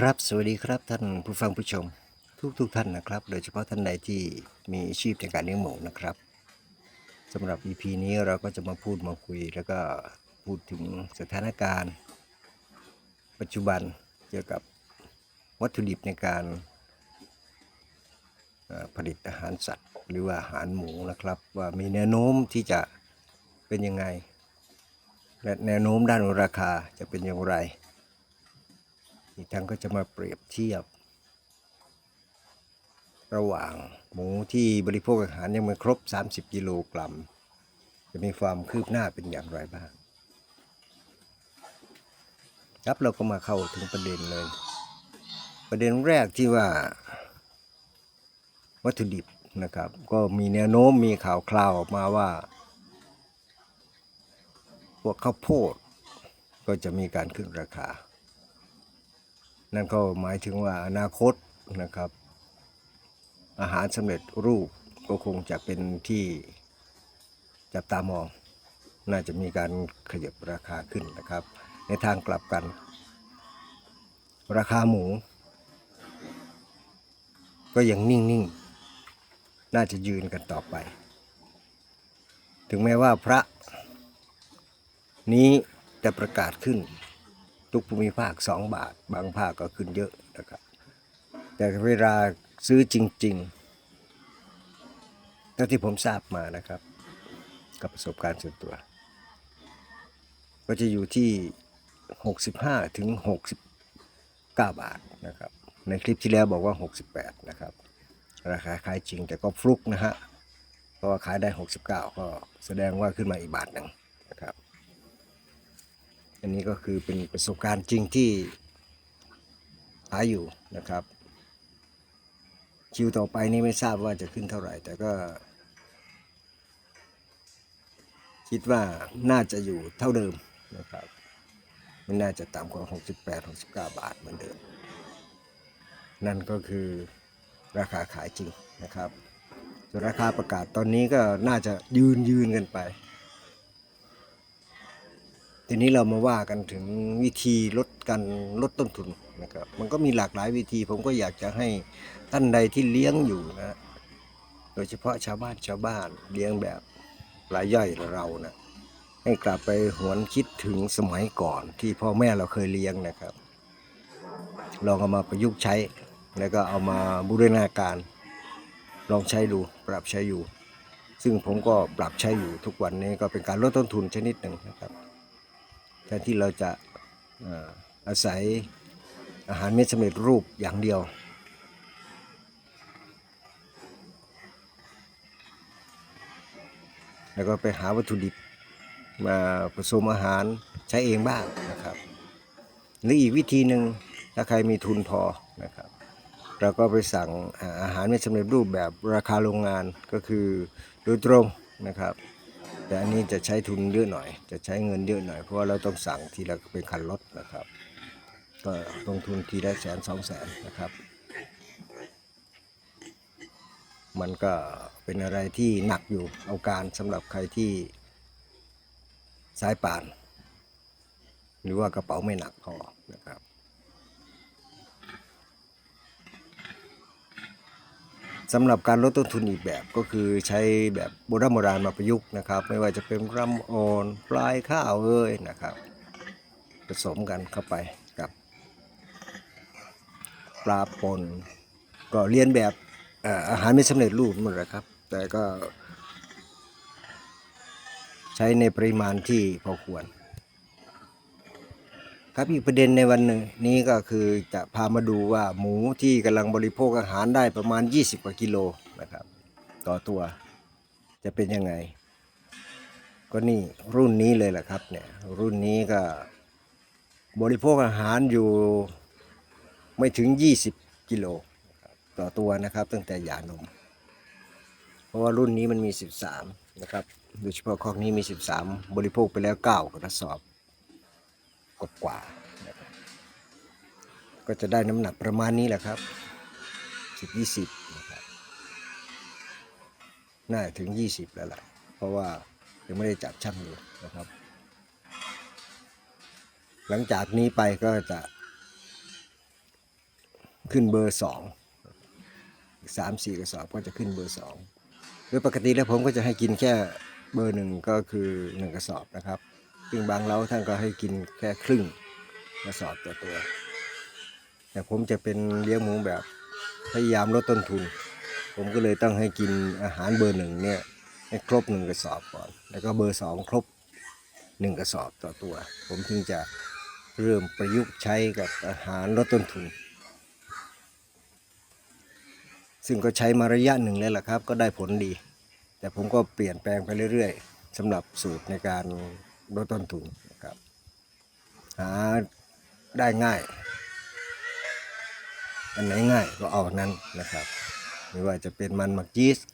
ครับสวัสดีครับท่านผู้ฟังผู้ชม ทุกทุกท่านนะครับ โดยเฉพาะท่านใดที่มีอาชีพในการเลี้ยงหมูนะครับสำหรับ EP นี้เราก็จะมาพูดมาคุย แล้วก็พูดถึงสถานการณ์ ปัจจุบันเกี่ยวกับวัตถุดิบในการผลิตอาหารสัตว์ หรือว่าอาหารหมูนะครับ ว่ามีแนวโน้มที่จะเป็นยังไงและแนวโน้มด้านราคาจะเป็นอย่างไร อีกทั้งก็จะมาเปรียบเทียบ ระหว่างหมูที่บริโภคอาหารยังไม่ครบ 30 กิโลกรัม จะมีความคืบหน้าเป็นอย่างไรบ้าง ครับเราก็มาเข้าถึงประเด็นเลย ประเด็นแรกที่ว่าวัตถุดิบนะครับ ก็มีแนวโน้มมีข่าวคราวออกมาว่า พวกข้าวโพดก็จะมีการขึ้นราคา นั่นก็หมายถึงว่าอนาคตนะครับ อาหารสำเร็จรูปก็คงจะเป็นที่จับตามอง น่าจะมีการขยับราคาขึ้นนะครับ ในทางกลับกัน ราคาหมู ก็ยังนิ่งๆ น่าจะยืนกันต่อไป ถึงแม้ว่าพระนี้จะประกาศขึ้น ทุกภูมิภาค 2 บาท บางภาคก็ขึ้นเยอะนะครับ แต่เวลาซื้อจริงๆเท่าที่ผมทราบมานะครับ กับประสบการณ์ส่วนตัว ก็จะอยู่ที่ 65 ถึง 69 บาทนะครับ ในคลิปที่แล้วบอกว่า 68 นะครับ ราคาขายจริงแต่ก็ฟลุกนะฮะ เพราะว่าขายได้ 69 ก็แสดงว่าขึ้นมาอีกบาทหนึ่ง อันนี้ก็คือเป็นประสบการณ์จริงที่หาอยู่นะครับ คิวต่อไปนี่ไม่ทราบว่าจะขึ้นเท่าไหร่ แต่ก็ คิดว่าน่าจะอยู่เท่าเดิมนะครับไม่น่าจะต่ำกว่า 68 69 บาทเหมือนเดิม นั่นก็คือราคาขายจริงนะครับส่วนราคาประกาศตอนนี้ก็น่าจะยืนยืนกันไป ทีนี้เรามาว่ากันถึงวิธีลดการลดต้นทุนนะครับมันก็มีหลากหลายวิธี ผมก็อยากจะให้ท่านใดที่เลี้ยงอยู่นะโดยเฉพาะชาวบ้านชาวบ้านเลี้ยงแบบรายย่อยเรานะให้กลับไปหวนคิดถึงสมัยก่อนที่พ่อแม่เราเคยเลี้ยงนะครับลองเอามาประยุกต์ใช้ แล้วก็เอามาบูรณาการ ลองใช้ดูปรับใช้อยู่ ซึ่งผมก็ปรับใช้อยู่ทุกวันนี้ก็เป็นการลดต้นทุนชนิดหนึ่งนะครับ แทนที่เราจะอาศัยอาหารเม็ดสำเร็จรูปอย่างเดียว แล้วก็ไปหาวัตถุดิบมาผสมอาหารใช้เองบ้างนะครับหรืออีกวิธีหนึ่งถ้าใครมีทุนพอนะครับ เราก็ไปสั่งอาอาหารเม็ดสำเร็จรูปแบบราคาโรงงานก็คือโดยตรงนะครับ แต่อันนี้จะใช้ทุนเยอะหน่อย จะใช้เงินเยอะหน่อย เพราะว่าเราต้องสั่งทีละเป็นคันรถนะครับ ก็ลงทุนทีละแสนสองแสนนะครับ มันก็เป็นอะไรที่หนักอยู่เอาการสำหรับใครที่สายป่าน หรือว่ากระเป๋าไม่หนักพอนะครับ สำหรับการลดต้นทุนอีกแบบก็คือใช้แบบโบราณโบราณมาประยุกต์นะครับ ไม่ว่าจะเป็นรำอ่อนปลายข้าวเอ้ยนะครับ ผสมกันเข้าไปกับ ปลาปนก็เรียนแบบอาหารไม่สำเร็จรูปหมดแหละครับ แต่ก็ ใช้ในปริมาณที่พอควร ครับอีกประเด็นในวันหนึ่งนี้ก็คือจะพามาดูว่าหมูที่กำลังบริโภคอาหารได้ประมาณ 20 กว่ากิโลนะครับ ต่อตัวจะเป็นยังไง ก็นี่รุ่นนี้เลยแหละครับเนี่ยรุ่นนี้ก็บริโภคอาหารอยู่ไม่ถึง 20 กิโลต่อตัวนะครับ ตั้งแต่หย่านม เพราะว่ารุ่นนี้มันมี 13 นะครับโดยเฉพาะคอกนี้มี 13 บริโภคไปแล้ว 9 กระสอบ กกว่านะครับก็จะได้น้ำหนักประมาณนี้แหละครับสิบยี่สิบนะครับน่าถึงยี่สิบแล้วแหละเพราะว่ายังไม่ได้จับช่างอยู่นะครับ หลังจากนี้ไปก็จะขึ้นเบอร์สองสามสี่กระสอบก็จะขึ้นเบอร์สองโดยปกติแล้วผมก็จะให้กินแค่เบอร์หนึ่งก็คือหนึ่งกระสอบนะครับ ซึ่งบางเล้าท่านก็ให้กินแค่ครึ่งกระสอบต่อตัว แต่ผมจะเป็นเลี้ยงหมูแบบพยายามลดต้นทุน ผมก็เลยต้องให้กินอาหารเบอร์หนึ่งเนี่ยให้ครบหนึ่งกระสอบก่อน แล้วก็เบอร์สองครบหนึ่งกระสอบต่อตัว ผมถึงจะเริ่มประยุกต์ใช้กับอาหารลดต้นทุน ซึ่งก็ใช้มาระยะหนึ่งแล้วล่ะครับ ก็ได้ผลดี แต่ผมก็เปลี่ยนแปลงไปเรื่อยๆสำหรับสูตรในการ ลดยต้นทุนนะครับ หาได้ง่าย อันไหนง่ายก็เอาอันนั้นนะครับ ไม่ว่าจะเป็นมันหมักยีสต์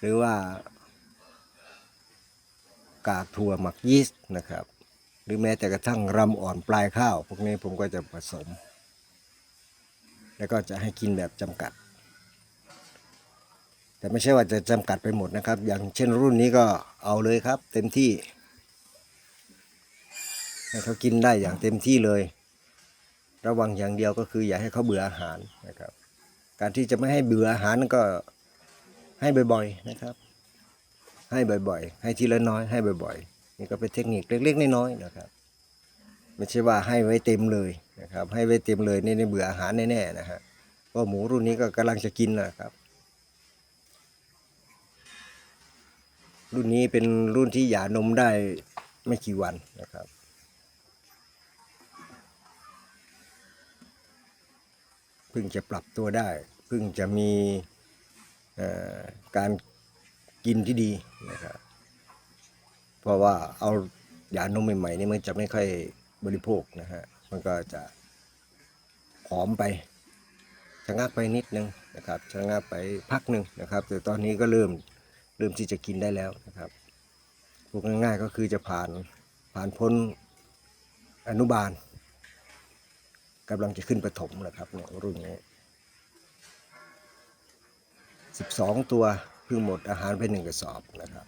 หรือว่ากากถั่วหมักยีสต์นะครับ หรือแม้แต่กระทั่งรำอ่อนปลายข้าว พวกนี้ผมก็จะผสม แล้วก็จะให้กินแบบจำกัด แต่ไม่ใช่ว่าจะจำกัดไปหมดนะครับ อย่างเช่นรุ่นนี้ก็เอาเลยครับ เต็มที่ ให้เขากินได้อย่างเต็มที่เลย ระวังอย่างเดียวก็คืออย่าให้เขาเบื่ออาหารนะครับ การที่จะไม่ให้เบื่ออาหารนั่นก็ให้บ่อยๆนะครับ ให้บ่อยๆ ให้ทีละน้อยให้บ่อยๆ นี่ก็เป็นเทคนิคเล็กๆน้อยๆนะครับไม่ใช่ว่าให้ไว้เต็มเลยนะครับ ให้ไว้เต็มเลยนี่เบื่ออาหารแน่ๆนะฮะเพราะหมูรุ่นนี้ก็กำลังจะกินนะครับ รุ่นนี้เป็นรุ่นที่หย่านมได้ไม่กี่วันนะครับ พิ่งจะปรับตัวได้ เพิ่งจะมีการกินที่ดีนะครับเพราะว่าเอายานมใหม่ๆนี่มันจะไม่ค่อยบริโภคนะฮะมันก็จะผอมไปชะงักไปนิดนึงนะครับชะงักไปพักหนึ่งนะครับ แต่ตอนนี้ก็เริ่มเริ่มที่จะกินได้แล้วนะครับพูดง่ายๆก็คือจะผ่านผ่านพ้นอนุบาล กำลังจะขึ้นประถมนะครับเนี่ยรุ่นนี้สิบสองตัวเพิ่งหมดอาหารไปหนึ่งกระสอบนะครับ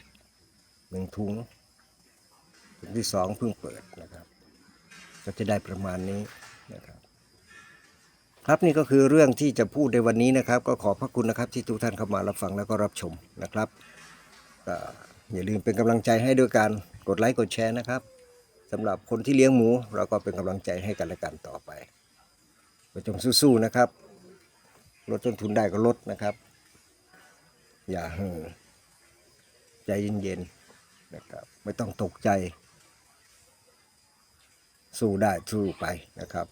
หนึ่งถุงถุงที่สองเพิ่งเปิดนะครับ ก็จะได้ประมาณนี้นะครับ ครับนี่ก็คือเรื่องที่จะพูดในวันนี้นะครับ ก็ขอพระคุณนะครับที่ทุกท่านเข้ามารับฟังแล้วก็รับชมนะครับอย่าลืมเป็นกำลังใจให้ด้วยการกดไลค์กดแชร์นะครับสำหรับคนที่เลี้ยงหมู เราก็เป็นกำลังใจให้กันและกันต่อไป ก็จงสู้ๆนะครับ ลดต้นทุนได้ก็ลดนะครับ อย่าเห่อใจเย็นๆนะครับ ไม่ต้องตกใจ สู้ได้สู้ไปนะครับ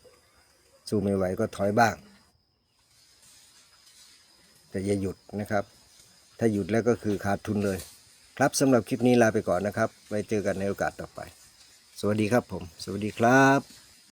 สู้ไม่ไหวก็ถอยบ้าง แต่อย่าหยุดนะครับ ถ้าหยุดแล้วก็คือขาดทุนเลย ครับสำหรับคลิปนี้ลาไปก่อนนะครับ ไว้เจอกันในโอกาสต่อไป สวัสดีครับผม สวัสดีครับ